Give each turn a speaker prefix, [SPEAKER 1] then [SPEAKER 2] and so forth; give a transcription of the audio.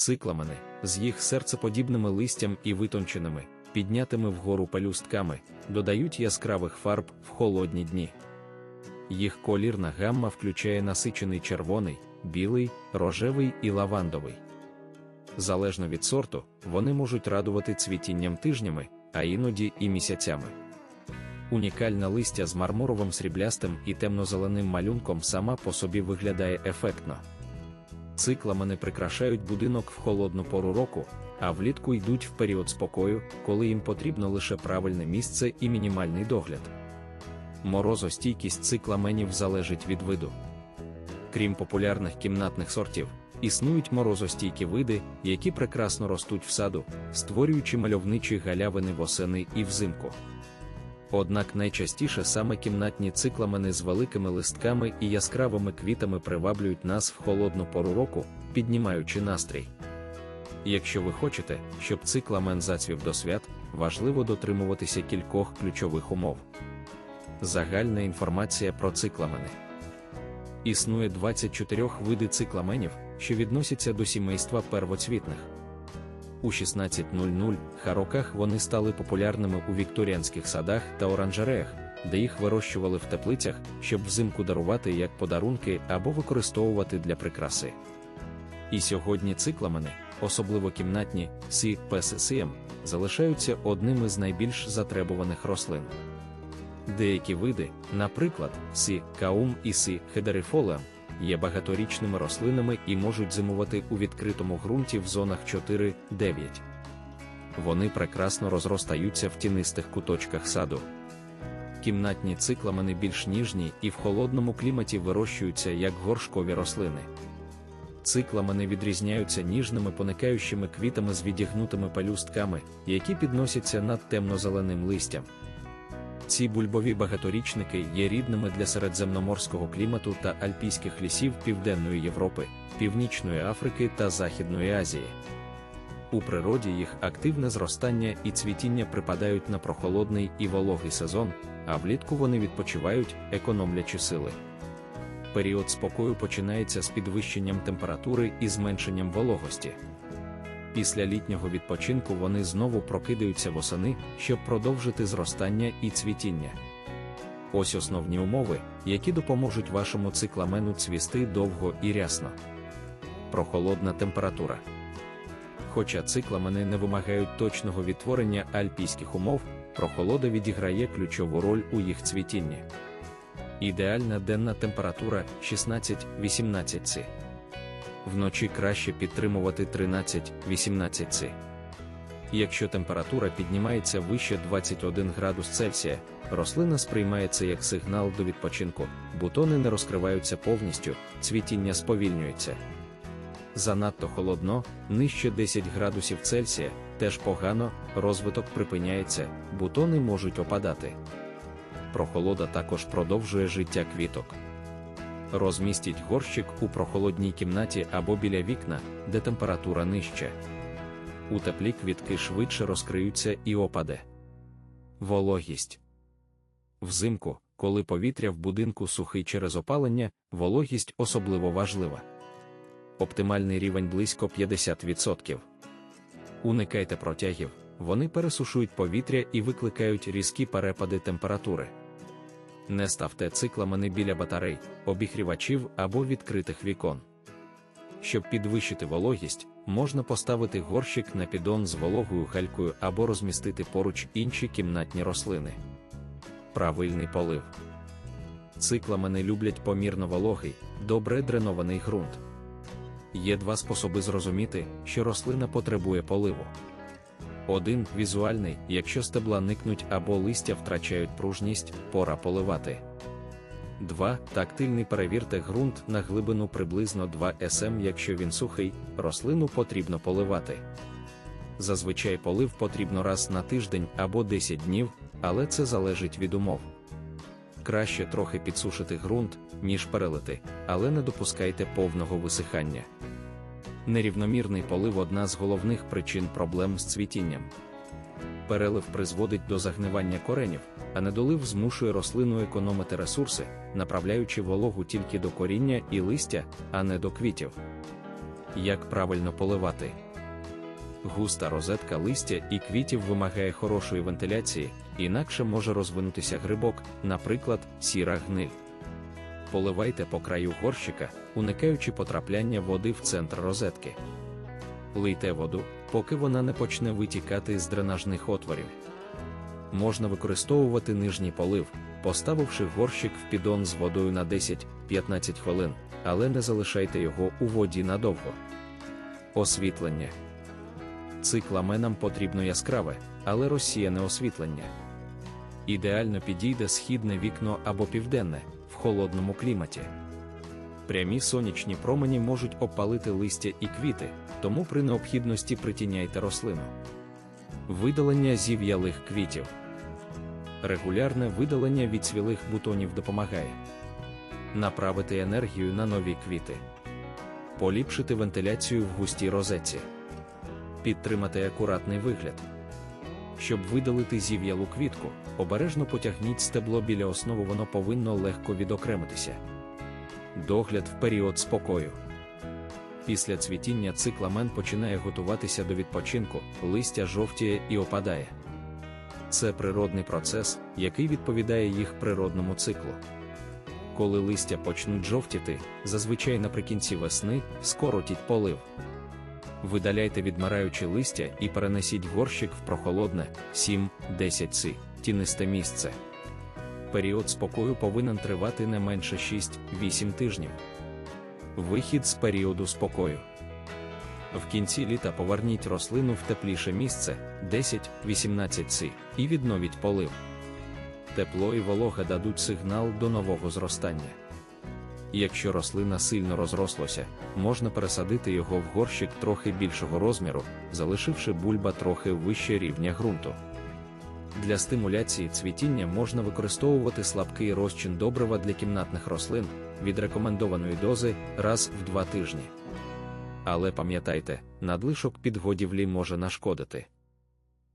[SPEAKER 1] цикламени, з їх серцеподібними листям і витонченими, піднятими вгору пелюстками, додають яскравих фарб в холодні дні. Їх колірна гамма включає насичений червоний, білий, рожевий і лавандовий. Залежно від сорту, вони можуть радувати цвітінням тижнями, а іноді і місяцями. Унікальне листя з мармуровим сріблястим і темно-зеленим малюнком сама по собі виглядає ефектно. Цикламени прикрашають будинок в холодну пору року, а влітку йдуть в період спокою, коли їм потрібно лише правильне місце і мінімальний догляд. Морозостійкість цикламенів залежить від виду. Крім популярних кімнатних сортів, існують морозостійкі види, які прекрасно ростуть в саду, створюючи мальовничі галявини восени і взимку. Однак найчастіше саме кімнатні цикламени з великими листками і яскравими квітами приваблюють нас в холодну пору року, піднімаючи настрій. Якщо ви хочете, щоб цикламен зацвів до свят, важливо дотримуватися кількох ключових умов. Загальна інформація про цикламени. Існує 24 види цикламенів, що відносяться до сімейства первоцвітних. У 1600 роках вони стали популярними у вікторіанських садах та оранжереях, де їх вирощували в теплицях, щоб взимку дарувати як подарунки або використовувати для прикраси. І сьогодні цикламени, особливо кімнатні сі песисієм, залишаються одними з найбільш затребуваних рослин. Деякі види, наприклад, сі каум і сі хедерифолеам, є багаторічними рослинами і можуть зимувати у відкритому ґрунті в зонах 4-9. Вони прекрасно розростаються в тінистих куточках саду. Кімнатні цикламени більш ніжні і в холодному кліматі вирощуються як горшкові рослини. Цикламени відрізняються ніжними поникаючими квітами з відігнутими пелюстками, які підносяться над темно-зеленим листям. Ці бульбові багаторічники є рідними для середземноморського клімату та альпійських лісів Південної Європи, Північної Африки та Західної Азії. У природі їх активне зростання і цвітіння припадають на прохолодний і вологий сезон, а влітку вони відпочивають, економлячи сили. Період спокою починається з підвищенням температури і зменшенням вологості. Після літнього відпочинку вони знову прокидаються восени, щоб продовжити зростання і цвітіння. Ось основні умови, які допоможуть вашому цикламену цвісти довго і рясно. Прохолодна температура. Хоча цикламени не вимагають точного відтворення альпійських умов, прохолода відіграє ключову роль у їх цвітінні. Ідеальна денна температура 16-18 С. Вночі краще підтримувати 13-18 С. Якщо температура піднімається вище 21 градус Цельсія, рослина сприймається як сигнал до відпочинку, бутони не розкриваються повністю, цвітіння сповільнюється. Занадто холодно, нижче 10 градусів Цельсія, теж погано, розвиток припиняється, бутони можуть опадати. Прохолода також продовжує життя квіток. Розмістіть горщик у прохолодній кімнаті або біля вікна, де температура нижча. У теплі квітки швидше розкриються і опаде. Вологість. Взимку, коли повітря в будинку сухий через опалення, вологість особливо важлива. Оптимальний рівень близько 50%. Уникайте протягів, вони пересушують повітря і викликають різкі перепади температури. Не ставте цикламени біля батарей, обігрівачів або відкритих вікон. Щоб підвищити вологість, можна поставити горщик на піддон з вологою галькою або розмістити поруч інші кімнатні рослини. Правильний полив. Цикламени люблять помірно вологий, добре дренований ґрунт. Є два способи зрозуміти, що рослина потребує поливу. Один візуальний, якщо стебла никнуть або листя втрачають пружність, пора поливати. 2. Тактильний перевірте ґрунт на глибину приблизно 2 см, якщо він сухий, рослину потрібно поливати. Зазвичай полив потрібно раз на тиждень або 10 днів, але це залежить від умов. Краще трохи підсушити ґрунт, ніж перелити, але не допускайте повного висихання. Нерівномірний полив одна з головних причин проблем з цвітінням. Перелив призводить до загнивання коренів, а недолив змушує рослину економити ресурси, направляючи вологу тільки до коріння і листя, а не до квітів. Як правильно поливати. Густа розетка листя і квітів вимагає хорошої вентиляції, інакше може розвинутися грибок, наприклад, сіра гниль. Поливайте по краю горщика, уникаючи потрапляння води в центр розетки. Лийте воду, поки вона не почне витікати з дренажних отворів. Можна використовувати нижній полив, поставивши горщик в підон з водою на 10-15 хвилин, але не залишайте його у воді надовго. Освітлення. Цикламенам потрібно яскраве, але розсіяне освітлення. Ідеально підійде східне вікно або південне холодному кліматі. Прямі сонячні промені можуть опалити листя і квіти, тому при необхідності притіняйте рослину. Видалення зів'ялих квітів. Регулярне видалення відцвілих бутонів допомагає направити енергію на нові квіти, поліпшити вентиляцію в густій розетці, підтримати акуратний вигляд. Щоб видалити зів'ялу квітку, обережно потягніть стебло біля основи, воно повинно легко відокремитися. Догляд в період спокою. Після цвітіння цикламен починає готуватися до відпочинку, листя жовтіє і опадає. Це природний процес, який відповідає їх природному циклу. Коли листя почнуть жовтіти, зазвичай наприкінці весни скоротіть полив. Видаляйте відмираючі листя і перенесіть горщик в прохолодне 7-10 си, тінисте місце. Період спокою повинен тривати не менше 6-8 тижнів. Вихід з періоду спокою. В кінці літа поверніть рослину в тепліше місце 10-18 си і відновіть полив. Тепло і волога дадуть сигнал до нового зростання. Якщо рослина сильно розрослося, можна пересадити його в горщик трохи більшого розміру, залишивши бульба трохи вище рівня ґрунту. Для стимуляції цвітіння можна використовувати слабкий розчин добрива для кімнатних рослин від рекомендованої дози раз в два тижні. Але пам'ятайте, надлишок підгодівлі може нашкодити.